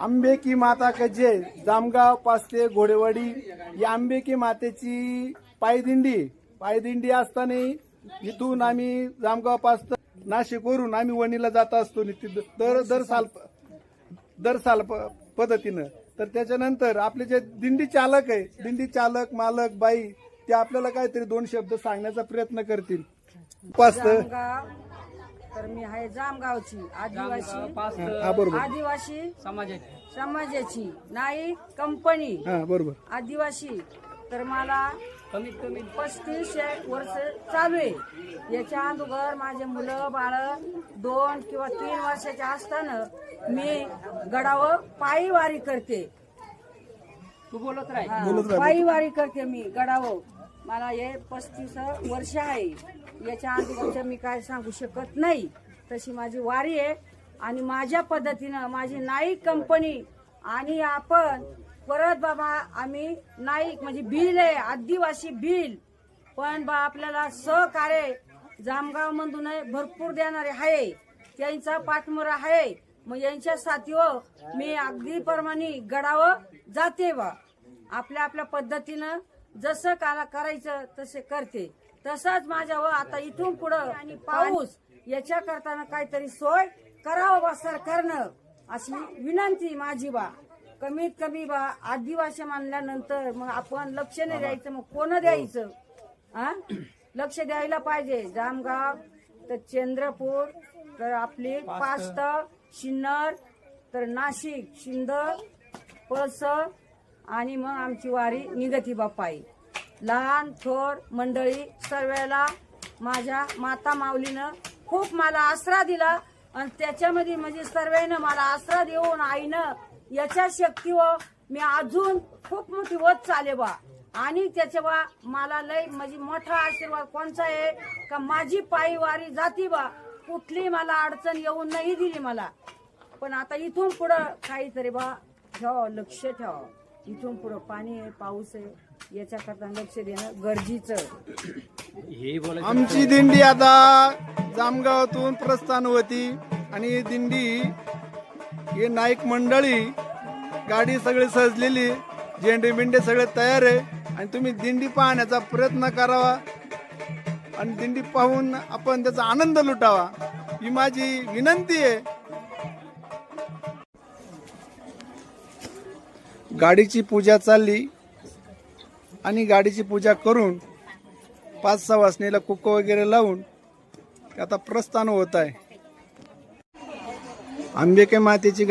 आंबे की माता का जय जामगाव पास्ते घोडेवाडी ही आंबे की मातेची पायदिंडी. पायदिंडी असताना इथून आम्ही जामगाव पास्त नाशिकवरून आम्ही वणीला जात असतो दर दर साल दर साल प- पद्धतीनं. तर त्याच्यानंतर आपले जे दिंडी चालक आहे दिंडी चालक मालक बाई ते आपल्याला काहीतरी दोन शब्द सांगण्याचा प्रयत्न करतील. पास्त तर मी आहे जामगावची आदिवासी. हा बरोबर. आदिवासी. समाजाची. समाजाची नाही कंपनी. हा बरोबर. आदिवासी. तर मला कमीत कमी पस्तीस एक वर्ष चालू आहे. याच्या अगोदर माझे मुलं बाळ दोन किंवा तीन वर्षाचे असताना मी गडावर पायी वारी करते. तू बोलत राह. बोलत राहा. पायी वारी करते मी गडावर. मला हे पस्तीस वर्ष आहे. याच्या अगोदरचं मी काय सांगू शकत नाही. तशी माझी वारी आहे. आणि माझ्या पद्धतीनं माझी नाईक कंपनी आणि आपण परत बाबा आम्ही नाईक म्हणजे बिल आहे आदिवासी बिल पण बा आपल्याला सहकार्य जामगाव मधून भरपूर देणारे आहे. त्यांचा पाठमोरा आहे. मग यांच्या साथीवर मी अगदी प्रमाणे गडावर जाते बा. आपल्या आपल्या पद्धतीनं जसं काला करायचं तसे करते. तसंच माझ्यावर आता इथून पुढं आणि पाऊस याच्या करताना काहीतरी सोय करावं बा सरकारनं. अशी विनंती माझी बा. कमीत कमी बा आदिवासी मानल्यानंतर मग आपण लक्ष नाही द्यायचं मग कोण द्यायचं? हा लक्ष द्यायला पाहिजे. जामगाव तर चंद्रपूर तर आपली पास्त शिन्नर तर नाशिक शिंद पळस आणि मग आमची वारी निगती बाप्पाई. लहान थोर मंडळी सर्वेला माझ्या माता माऊलीनं खूप मला आसरा दिला आणि त्याच्यामध्ये म्हणजे सर्वेनं मला आसरा देऊन आईनं याच्या शक्तीवर मी अजून खूप मोठी वत चाले बा. आणि त्याच्या बा मला लय म्हणजे मोठा आशीर्वाद कोणचा आहे का माझी पायी वारी जाती बा. कुठली मला अडचण येऊन नाही दिली मला. पण आता इथून पुढं काहीतरी बा ठेवा लक्ष ठेवा इथून पुढं पाणी आहे पाऊस आहे याच्याकरता लक्ष देणं गरजेचं हे बोलायचं आमची दिंडी आता जामगावातून प्रस्थान होती आणि दिंडी हे नाईक मंडळी गाडी सगळी सजलेली झेंडे बिंडे सगळे तयार आहे. आणि तुम्ही दिंडी पाहण्याचा प्रयत्न करावा. आणि दिंडी पाहून आपण त्याचा आनंद लुटावा. ही माझी विनंती आहे. गाडीची पूजा चालली आणि गाडीची पूजा करून पाच सहा वासनेला कुक वगैरे लावून आता प्रस्थान होत आहे. आंबेके मातेची गाडी